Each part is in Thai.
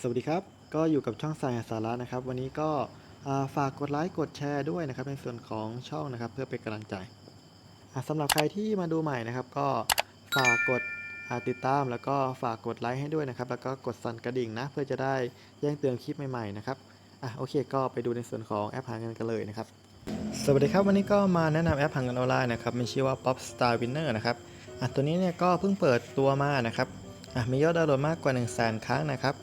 สวัสดีครับ ก็อยู่กับช่องสายสาระนะครับ วันนี้ก็ฝากกดไลค์กดแชร์ด้วยนะครับในส่วนของช่องนะครับ เพื่อเป็นกำลังใจสำหรับใครที่มาดูใหม่นะครับ ก็ฝากกดติดตามแล้วก็ฝากกดไลค์ให้ด้วยนะครับ แล้วก็กดสั่นกระดิ่งนะ เพื่อจะได้แจ้งเตือนคลิปใหม่ๆนะครับอะโอเคก็ไปดูในส่วนของแอปหาเงินกันเลยนะครับ สวัสดีครับวันนี้ก็มาแนะนำแอปหาเงินออนไลน์นะครับมีชื่อว่า Pop Star Winner นะครับอะตัวนี้เนี่ยก็เพิ่งเปิดตัวมานะครับอะมียอดดาวน์โหลดมากกว่า 1 0 0 0 0แสนครั้งนะครับ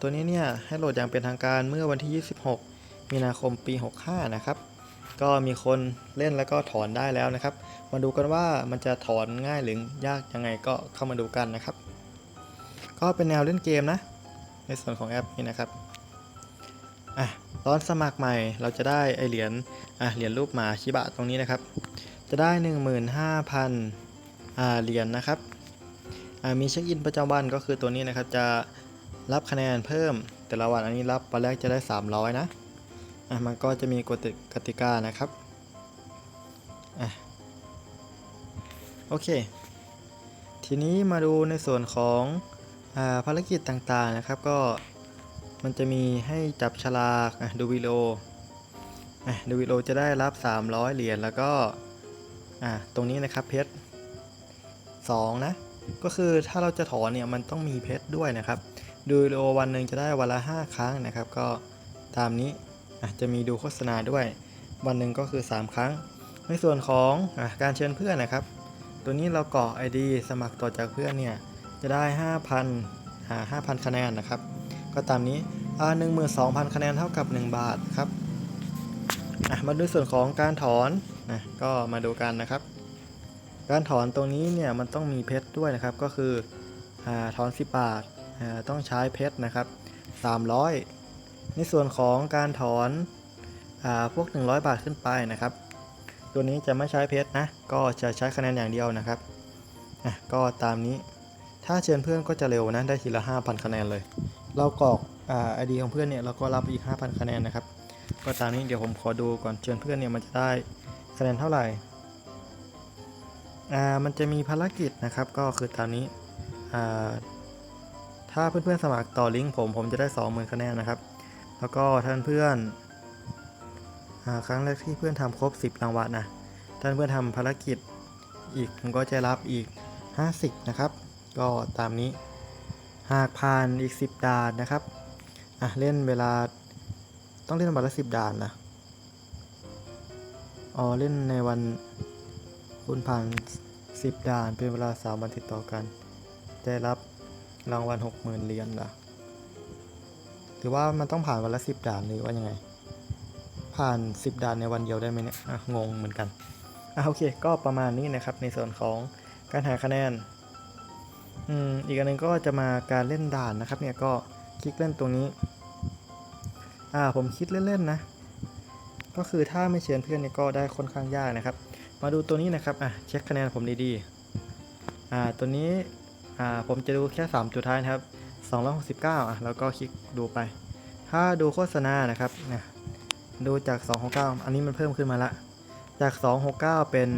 ตัวนี้เนี่ยให้โหลดอย่างเป็นทางการเมื่อวันที่ 26 มีนาคมปี 65 นะครับ ก็มีคนเล่นแล้วก็ถอนได้แล้วนะครับ มาดูกันว่ามันจะถอนง่ายหรือยากยังไงก็เข้ามาดูกันนะครับ ก็เป็นแนวเล่นเกมนะ ในส่วนของแอปนี้นะครับอะตอนสมัครใหม่เราจะได้ไอเหรียญอะเหรียญรูปหมาชิบะตรงนี้นะครับ จะได้ 15,000อ่าเหรียญนะครับอ่ามีเช็คอินประจำวันก็คือตัวนี้นะครับจะ รับคะแนนเพิ่ม แต่ละวันอันนี้รับวันแรกจะได้ 300 นะอะมันก็จะมีกฎกติกานะครับอะโอเค ทีนี้มาดูในส่วนของอาภารกิจต่างๆนะครับ ก็มันจะมีให้จับฉลากดูวิดีโออะดูวิดีโอจะได้รับ 300 เหรียญแล้วก็ตรงนี้นะครับเพชร2นะก็คือถ้าเราจะถอนเนี่ยมันต้องมีเพชรด้วยนะครับ ดูวิดีโอวันหนึ่งจะได้วันละ 5 ครั้งนะครับ ก็ตามนี้อะจะมีดูโฆษณาด้วย วันหนึ่งก็คือ 3 ครั้ง ในส่วนของอการเชิญเพื่อนนะครับ ตัวนี้เรากรอก ID สมัครต่อจากเพื่อนเนี่ยจะได้ 5,000อ่า5,000 คะแนนนะครับ ก็ตามนี้อ่า12,000 คะแนนเท่ากับ 1 บาทครับอะมาดูส่วนของการถอนนะก็มาดูกันนะครับ การถอนตรงนี้เนี่ยมันต้องมีเพชรด้วยนะครับก็คืออถอน 10 บาท ต้องใช้เพชรนะครับ 300 ในส่วนของการถอนอพวก 100 บาทขึ้นไปนะครับ ตัวนี้จะไม่ใช้เพชรนะ ก็จะใช้คะแนนอย่างเดียวนะครับก็ตามนี้ถ้าเชิญเพื่อนก็จะเร็วนะได้ทีละ 5,000 คะแนนเลย เรากรอกอ่าไอดีของเพื่อนเนี่ยเราก็รับอีก 5,000 คะแนนนะครับ ก็ตามนี้เดี๋ยวผมขอดูก่อนเชิญเพื่อนเนี่ยมันจะได้คะแนนเท่าไหร่อ่ามันจะมีภารกิจนะครับก็คือตามนี้อ่า ถ้าเพื่อนๆสมัครต่อลิงก์ผมผมจะได้ 20,000คะแนนนะครับ แล้วก็ท่านเพื่อนอครั้งแรกที่เพื่อนทำครบ 10 รางวัลนะท่านเพื่อนทำภารกิจอีกผมก็จะรับอีก 50 นะครับ ก็ตามนี้ หากผ่านอีก 10 ด่านนะครับอะเล่นเวลาต้องเล่นวันละ 10 ด่านนะอ๋อเล่นในวันคุณผ่าน 10 ด่านเป็นเวลา 3 วันติดต่อกัน ได้รับ รางวัล60,000เหรียญเหรอหรือว่ามันต้องผ่านวันละ10ด่านหรือว่ายังไง ผ่าน10ด่านในวันเดียวได้ไหมเนี่ยอะงงเหมือนกันอะโอเค ก็ประมาณนี้นะครับในส่วนของการหาคะแนนอืมอีกอันนึงก็จะมาการเล่นด่านนะครับ เนี่ยก็คลิกเล่นตรงนี้ อ่าผมคิดเล่นๆนะ ก็คือถ้าไม่เชิญเพื่อนเนี่ยก็ได้ค่อนข้างยากนะครับ มาดูตัวนี้นะครับอะเช็คคะแนนผมดีๆอ่าตัวนี้ อ่าผมจะดูแค่ 3 จุดท้ายนะครับ 269อะแล้วก็คลิกดูไป ถ้าดูโฆษณานะครับนะดูจาก 269 อันนี้มันเพิ่มขึ้นมาละ จาก 269 เป็น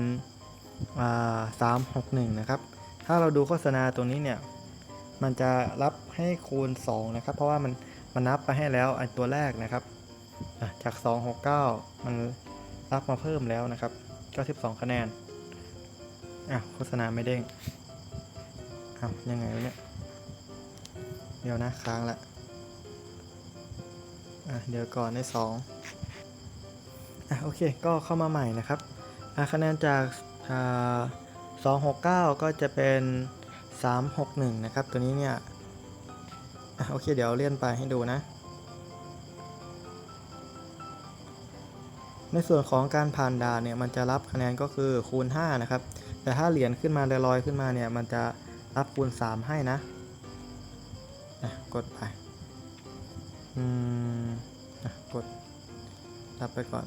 อ่า361 นะครับ ถ้าเราดูโฆษณาตรงนี้เนี่ยมันจะรับให้คูณ 2 นะครับ เพราะว่ามันมันนับไปให้แล้วอันตัวแรกนะครับอะจาก 269 มันรับมาเพิ่มแล้วนะครับ92คะแนนอะโฆษณาไม่เด้ง อ้ายังไงวะเนี่ย เดี๋ยวนะค้างละ อะเดี๋ยวก่อนใน2อะโอเคก็เข้ามาใหม่นะครับ อะคะแนนจากอ่า269ก็จะเป็น361นะครับ ตัวนี้เนี่ย อะโอเคเดี๋ยวเลื่อนไปให้ดูนะในส่วนของการผ่านด่านเนี่ยมันจะรับคะแนนก็คือคูณ 5 นะครับ แต่ถ้าเหรียญขึ้นมาลอยๆขึ้นมาเนี่ยมันจะ รับคูณ 3 ให้นะอะกดไปอืมอะกดรับไปก่อน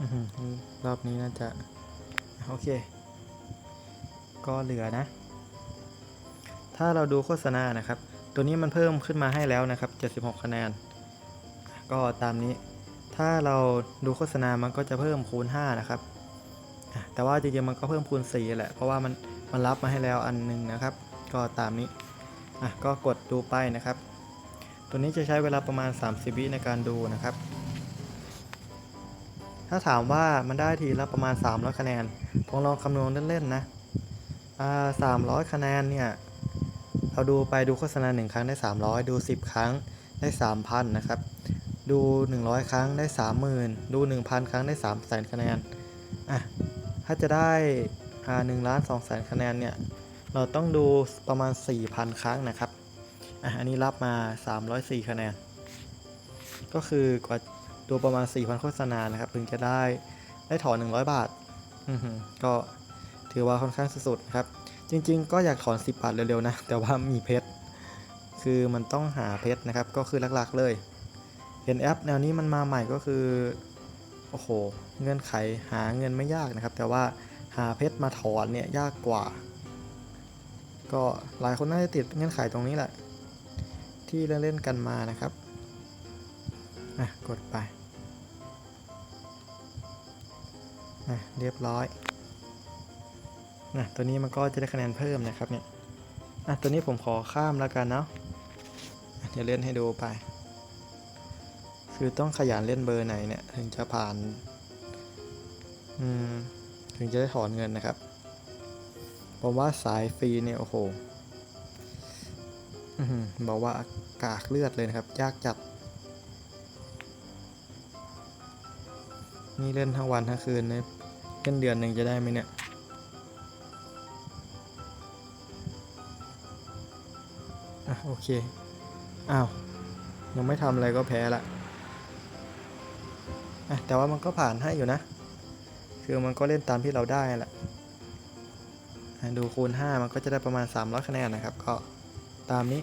อือหือรอบนี้น่าจะ โอเค ก็เหลือนะ ถ้าเราดูโฆษณานะครับ ตัวนี้มันเพิ่มขึ้นมาให้แล้วนะครับ 76 คะแนน ก็ตามนี้ ถ้าเราดูโฆษณามันก็จะเพิ่มคูณ 5 นะครับ แต่ว่าจริงๆมันก็เพิ่มคูณ4แหละเพราะว่ามันมันรับมาให้แล้วอันหนึงนะครับ ก็ตามนี้อะก็กดดูไปนะครับ ตัวนี้จะใช้เวลาประมาณ 30 วิในการดูนะครับ ถ้าถามว่ามันได้ทีละประมาณ 300 คะแนนผมลองคำนวณเล่นๆนะอ่า300 คะแนนเนี่ยเราดูไปดูโฆษณา1ครั้งได้ 300 ดู 10 ครั้งได้ 3,000 นะครับ ดู 100 ครั้งได้ 30,000 ดู 1,000 ครั้งได้3 0 0 0 0คะแนนอะ ถ้าจะได้อ่า1ล้าน2แสนคะแนนเนี่ยเราต้องดูประมาณ 4,000 ครั้งนะครับอันนี้รับมา 304 คะแนน ก็คือกว่าดูประมาณ 4,000 โฆษณานะครับถึงจะได้ได้ถอน 100 บาทอือหือก็ถือว่าค่อนข้างสุดๆนะครับ จริงๆ ก็อยากถอน 10 บาทเร็วๆนะ แต่ว่ามีเพชร คือมันต้องหาเพชรนะครับ ก็คือหลักๆเลย เห็นแอปแนวนี้มันมาใหม่ก็คือ โอ้โห เงื่อนไขหาเงินไม่ยากนะครับ แต่ว่าหาเพชรมาถอนเนี่ยยากกว่า ก็หลายคนน่าจะติดเงื่อนไขตรงนี้แหละ ที่เล่นๆกันมานะครับอะกดไปอะเรียบร้อยนะตัวนี้มันก็จะได้คะแนนเพิ่มนะครับเนี่ยอะตัวนี้ผมขอข้ามแล้วกันเนาะอะเดี๋ยวเล่นให้ดูไป คือต้องขยันเล่นเบอร์ไหนเนี่ย ถึงจะผ่าน อืม ถึงจะได้ถอนเงินนะครับ ผมว่าสายฟรีเนี่ย โอ้โหบอกว่ากากเลือดเลยนะครับ ยากจัด นี่เล่นทั้งวันทั้งคืนเนี่ยเล่นเดือนหนึ่งจะได้ไหมเนี่ยอะโอเค อ้าว ยังไม่ทำอะไรก็แพ้ละ แต่ว่ามันก็ผ่านให้อยู่นะ คือมันก็เล่นตามที่เราได้แหละ ดูคูณ 5 มันก็จะได้ประมาณ300คะแนนนะครับ ก็ตามนี้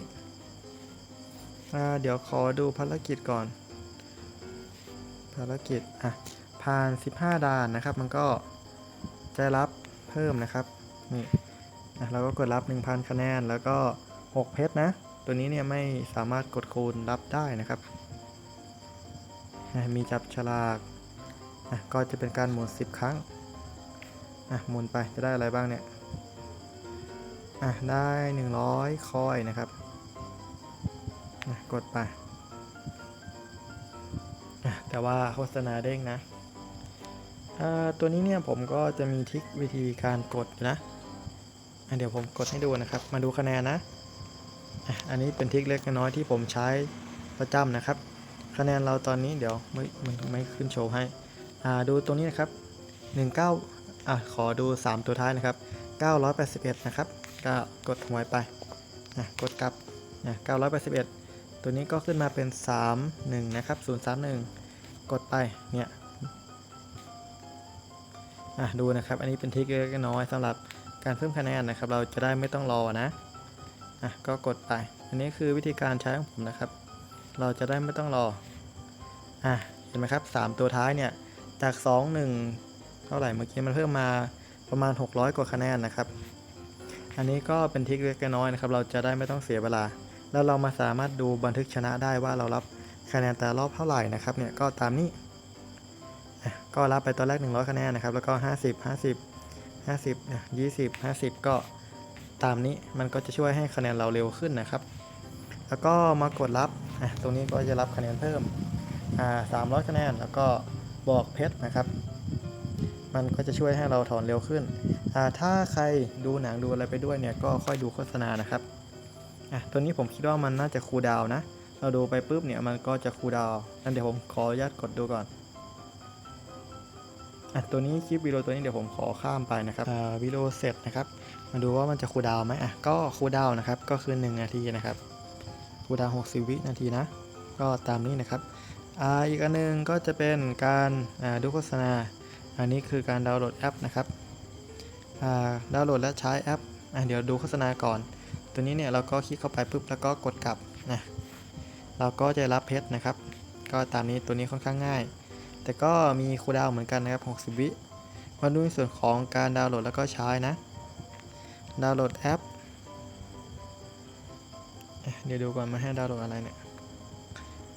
เดี๋ยวขอดูภารกิจก่อน ภารกิจ อะ ผ่าน 15 ด่านนะครับ มันก็จะรับเพิ่มนะครับ นี่เราก็กดรับ 1,000 คะแนน แล้วก็ 6 เพชรนะ ตัวนี้เนี่ยไม่สามารถกดคูณรับได้นะครับ มีจับฉลากก็จะเป็นการหมุน 10 ครั้งหมุนไปจะได้อะไรบ้างเนี่ยอะได้ 100 คอยนะครับกดไปแต่ว่าโฆษณาเด้งนะตัวนี้เนี่ยผมก็จะมีทิควิธีการกดนะเดี๋ยวผมกดให้ดูนะครับ มาดูคะแนนนะ อันนี้เป็นทิคเล็กน้อยที่ผมใช้ประจำนะครับ คะแนนเราตอนนี้เดี๋ยวไม่มันไม่ขึ้นโชว์ให้อ่าดูตรงนี้นะครับ 19อะขอดู 3 ตัวท้ายนะครับ 981 นะครับ ก็กดหวยไปอะกดกลับอะ981 ตัวนี้ก็ขึ้นมาเป็น 31 นะครับ 031 กดไปเนี่ยอะดูนะครับ อันนี้เป็นทริคเล็กน้อยสำหรับการเพิ่มคะแนนนะครับ เราจะได้ไม่ต้องรอนะอะก็กดไป อันนี้คือวิธีการใช้ของผมนะครับ เราจะได้ไม่ต้องรอ อะเห็นไหมครับ 3 ตัวท้ายเนี่ย จาก 2 1 เท่าไหร่เมื่อกี้มันเพิ่มมาประมาณ 600 กว่าคะแนนนะครับ อันนี้ก็เป็นทริคเล็กน้อยนะครับ เราจะได้ไม่ต้องเสียเวลา แล้วเรามาสามารถดูบันทึกชนะได้ว่าเรารับคะแนนแต่รอบเท่าไหร่นะครับเนี่ยก็ตามนี้ ก็รับไปตอนแรก 100 คะแนนนะครับ แล้วก็ 50 50 50อะ20 50 ก็ตามนี้มันก็จะช่วยให้คะแนนเราเร็วขึ้นนะครับ แล้วก็มากดรับตรงนี้ก็จะรับคะแนนเพิ่ม 300 คะแนน แล้วก็บอกเพชรนะครับ มันก็จะช่วยให้เราถอนเร็วขึ้นอ่าถ้าใครดูหนังดูอะไรไปด้วยเนี่ยก็ค่อยดูโฆษณานะครับอะตัวนี้ผมคิดว่ามันน่าจะคูลดาวนะ เราดูไปปุ๊บเนี่ยมันก็จะคูลดาวนั่นเดี๋ยวผมขออนุญาตกดดูก่อนอะตัวนี้คลิปวิดีโอตัวนี้เดี๋ยวผมขอข้ามไปนะครับอ่าวิดีโอเสร็จนะครับ มาดูว่ามันจะคูลดาวไหมอะก็คูลดาวนะครับ ก็คือ 1 นาทีนะครับคูลดาวน์60 วินาทีนะ ก็ตามนี้นะครับ อีกอันหนึงก็จะเป็นการดูโฆษณา อันนี้คือการดาวน์โหลดแอปนะครับดาวน์โหลดและใช้แอปอเดี๋ยวดูโฆษณาก่อน ตัวนี้เนี่ยเราก็คลิกเข้าไปปุ๊บแล้วก็กดกลับนะเราก็จะรับเพชรนะครับ ก็ตามนี้ตัวนี้ค่อนข้างง่าย แต่ก็มีคูดาวเหมือนกันนะครับ60 วิมาดูในส่วนของการดาวน์โหลดแล้วก็ใช้นะดาวน์โหลดแอปเอ๊ะเดี๋ยวดูก่อนมาให้ดาวน์โหลดอะไรเนี่ย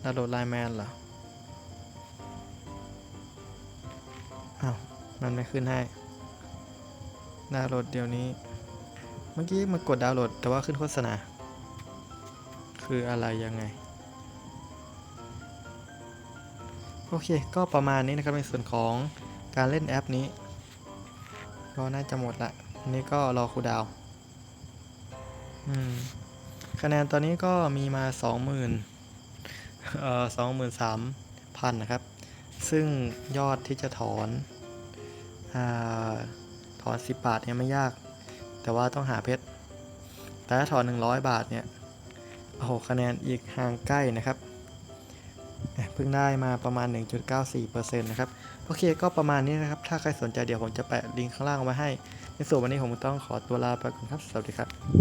ดาวน์โหลดไลน์แมนเหรอ อ้าวมันไม่ขึ้นให้ดาวน์โหลดเดี๋ยวนี้ เมื่อกี้มากดดาวน์โหลด แต่ว่าขึ้นโฆษณา คืออะไรยังไง โอเค ก็ประมาณนี้นะครับในส่วนของการเล่นแอปนี้ ก็น่าจะหมดละอันนี้ก็รอครูดาว อืม คะแนนตอนนี้ก็มีมา 20,000เอ่อ23,000 นะครับ ซึ่งยอดที่จะถอน ถอน10 บาทเนี่ยไม่ยาก แต่ว่าต้องหาเพชร แต่ถ้าถอน100 บาทเนี่ยโอ้โหคะแนนอีกห่างใกล้นะครับเพิ่งได้มาประมาณ 1.94%นะครับ โอเคก็ประมาณนี้นะครับ ถ้าใครสนใจเดี๋ยวผมจะแปะลิงก์ข้างล่างไว้ให้ ในส่วนวันนี้ผมต้องขอตัวลาไปก่อนครับ สวัสดีครับ